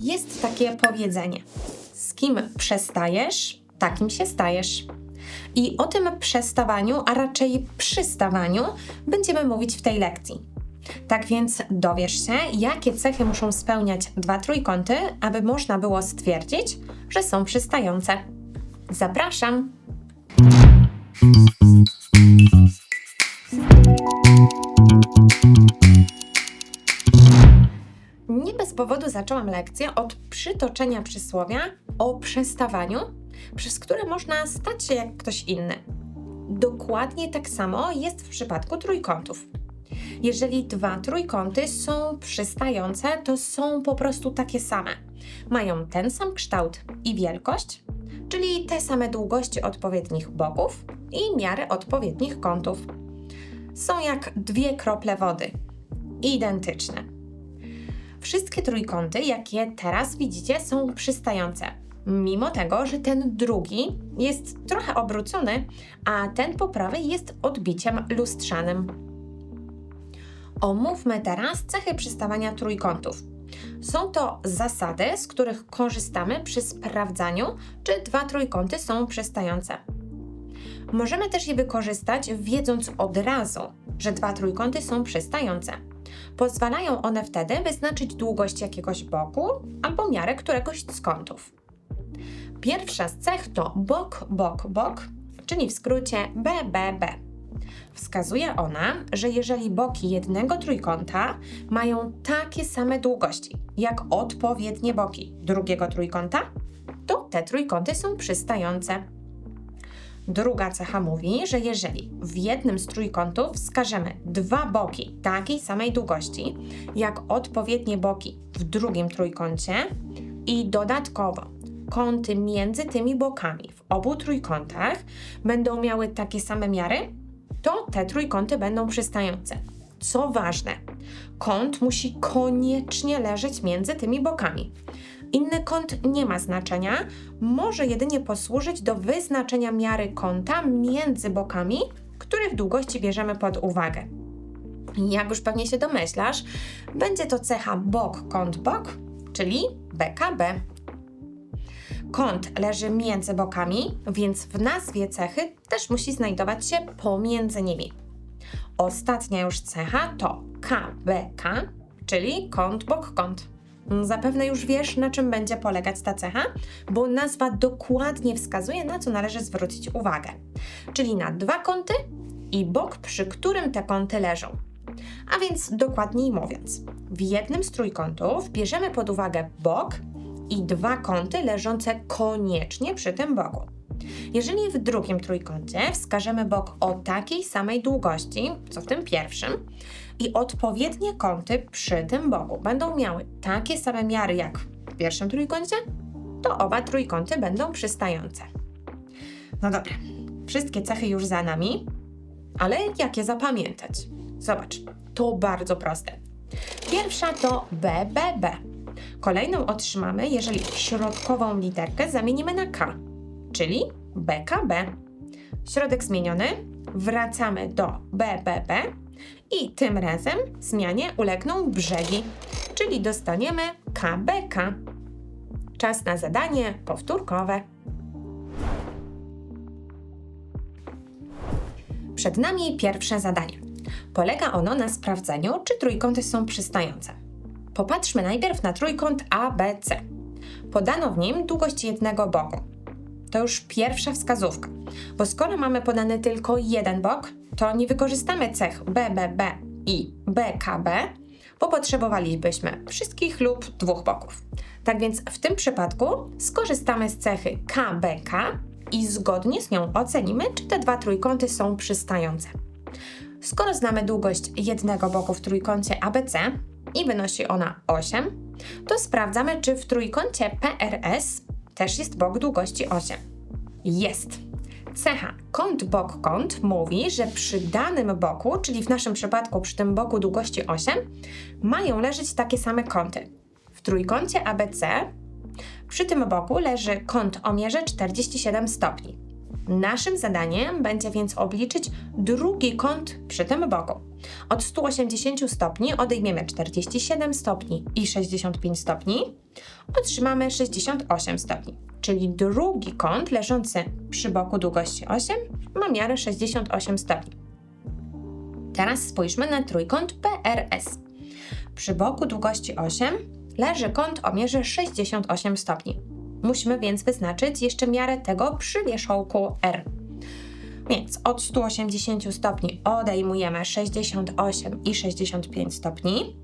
Jest takie powiedzenie: z kim przestajesz, takim się stajesz. I o tym przestawaniu, a raczej przystawaniu, będziemy mówić w tej lekcji. Tak więc dowiesz się, jakie cechy muszą spełniać dwa trójkąty, aby można było stwierdzić, że są przystające. Zapraszam! Powodu zaczęłam lekcję od przytoczenia przysłowia o przestawaniu, przez które można stać się jak ktoś inny. Dokładnie tak samo jest w przypadku trójkątów. Jeżeli dwa trójkąty są przystające, to są po prostu takie same. Mają ten sam kształt i wielkość, czyli te same długości odpowiednich boków i miary odpowiednich kątów. Są jak dwie krople wody. Identyczne. Wszystkie trójkąty, jakie teraz widzicie, są przystające. Mimo tego, że ten drugi jest trochę obrócony, a ten po prawej jest odbiciem lustrzanym. Omówmy teraz cechy przystawania trójkątów. Są to zasady, z których korzystamy przy sprawdzaniu, czy dwa trójkąty są przystające. Możemy też je wykorzystać, wiedząc od razu, że dwa trójkąty są przystające. Pozwalają one wtedy wyznaczyć długość jakiegoś boku albo miarę któregoś z kątów. Pierwsza z cech to bok, bok, bok, czyli w skrócie BBB. Wskazuje ona, że jeżeli boki jednego trójkąta mają takie same długości jak odpowiednie boki drugiego trójkąta, to te trójkąty są przystające. Druga cecha mówi, że jeżeli w jednym z trójkątów wskażemy dwa boki takiej samej długości jak odpowiednie boki w drugim trójkącie i dodatkowo kąty między tymi bokami w obu trójkątach będą miały takie same miary, to te trójkąty będą przystające. Co ważne, kąt musi koniecznie leżeć między tymi bokami. Inny kąt nie ma znaczenia, może jedynie posłużyć do wyznaczenia miary kąta między bokami, których długości bierzemy pod uwagę. Jak już pewnie się domyślasz, będzie to cecha bok, kąt, bok, czyli BKB. Kąt leży między bokami, więc w nazwie cechy też musi znajdować się pomiędzy nimi. Ostatnia już cecha to KBK, czyli kąt, bok, kąt. Zapewne już wiesz, na czym będzie polegać ta cecha, bo nazwa dokładnie wskazuje, na co należy zwrócić uwagę, czyli na dwa kąty i bok, przy którym te kąty leżą. A więc dokładniej mówiąc, w jednym z trójkątów bierzemy pod uwagę bok i dwa kąty leżące koniecznie przy tym boku. Jeżeli w drugim trójkącie wskażemy bok o takiej samej długości, co w tym pierwszym, i odpowiednie kąty przy tym boku będą miały takie same miary jak w pierwszym trójkącie, to oba trójkąty będą przystające. No dobra, wszystkie cechy już za nami, ale jak je zapamiętać? Zobacz, to bardzo proste. Pierwsza to BBB. Kolejną otrzymamy, jeżeli środkową literkę zamienimy na K, czyli BKB. Środek zmieniony, wracamy do BBB i tym razem zmianie ulegną brzegi, czyli dostaniemy KBK. Czas na zadanie powtórkowe. Przed nami pierwsze zadanie. Polega ono na sprawdzeniu, czy trójkąty są przystające. Popatrzmy najpierw na trójkąt ABC. Podano w nim długość jednego boku. To już pierwsza wskazówka, bo skoro mamy podany tylko jeden bok, to nie wykorzystamy cech BBB i BKB, bo potrzebowalibyśmy wszystkich lub dwóch boków. Tak więc w tym przypadku skorzystamy z cechy KBK i zgodnie z nią ocenimy, czy te dwa trójkąty są przystające. Skoro znamy długość jednego boku w trójkącie ABC i wynosi ona 8, to sprawdzamy, czy w trójkącie PRS też jest bok długości 8. Jest! Cecha kąt bok kąt mówi, że przy danym boku, czyli w naszym przypadku przy tym boku długości 8, mają leżeć takie same kąty. W trójkącie ABC przy tym boku leży kąt o mierze 47 stopni. Naszym zadaniem będzie więc obliczyć drugi kąt przy tym boku. Od 180 stopni odejmiemy 47 stopni i 65 stopni otrzymamy 68 stopni. Czyli drugi kąt leżący przy boku długości 8 ma miarę 68 stopni. Teraz spójrzmy na trójkąt PRS. Przy boku długości 8 leży kąt o mierze 68 stopni. Musimy więc wyznaczyć jeszcze miarę tego przy wierzchołku R. Więc od 180 stopni odejmujemy 68 i 65 stopni.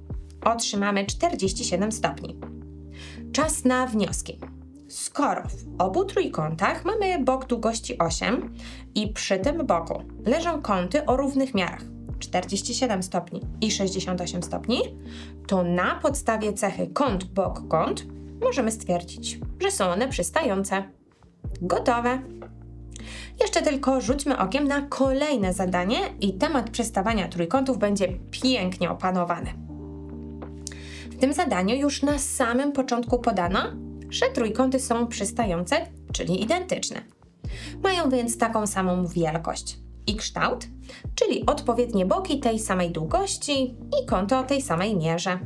Otrzymamy 47 stopni. Czas na wnioski. Skoro w obu trójkątach mamy bok długości 8 i przy tym boku leżą kąty o równych miarach 47 stopni i 68 stopni, to na podstawie cechy kąt bok kąt możemy stwierdzić, że są one przystające. Gotowe! Jeszcze tylko rzućmy okiem na kolejne zadanie i temat przestawania trójkątów będzie pięknie opanowany. W tym zadaniu już na samym początku podano, że trójkąty są przystające, czyli identyczne. Mają więc taką samą wielkość i kształt, czyli odpowiednie boki tej samej długości i kąty o tej samej mierze.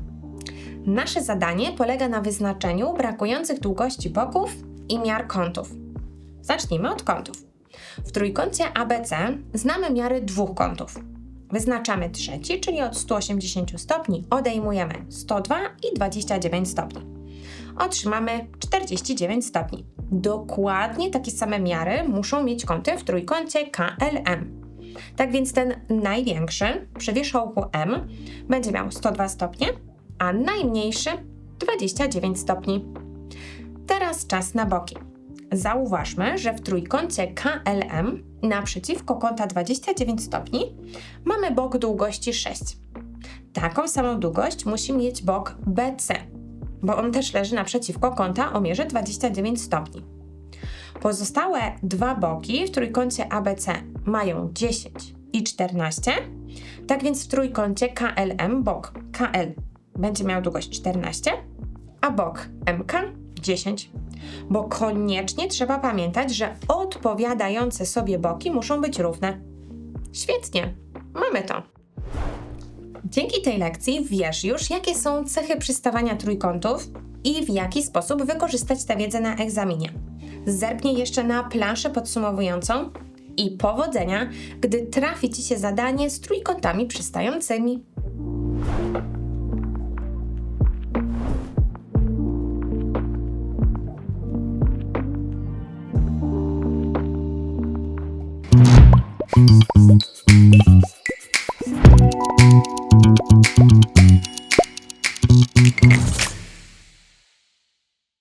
Nasze zadanie polega na wyznaczeniu brakujących długości boków i miar kątów. Zacznijmy od kątów. W trójkącie ABC znamy miary dwóch kątów. Wyznaczamy trzeci, czyli od 180 stopni odejmujemy 102 i 29 stopni. Otrzymamy 49 stopni. Dokładnie takie same miary muszą mieć kąty w trójkącie KLM. Tak więc ten największy przy wierzchołku M będzie miał 102 stopnie, a najmniejszy 29 stopni. Teraz czas na boki. Zauważmy, że w trójkącie KLM naprzeciwko kąta 29 stopni mamy bok długości 6. Taką samą długość musi mieć bok BC, bo on też leży naprzeciwko kąta o mierze 29 stopni. Pozostałe dwa boki w trójkącie ABC mają 10 i 14, tak więc w trójkącie KLM bok KL będzie miał długość 14, a bok MK 10. Bo koniecznie trzeba pamiętać, że odpowiadające sobie boki muszą być równe. Świetnie, mamy to. Dzięki tej lekcji wiesz już, jakie są cechy przystawania trójkątów i w jaki sposób wykorzystać tę wiedzę na egzaminie. Zerknij jeszcze na planszę podsumowującą i powodzenia, gdy trafi Ci się zadanie z trójkątami przystającymi.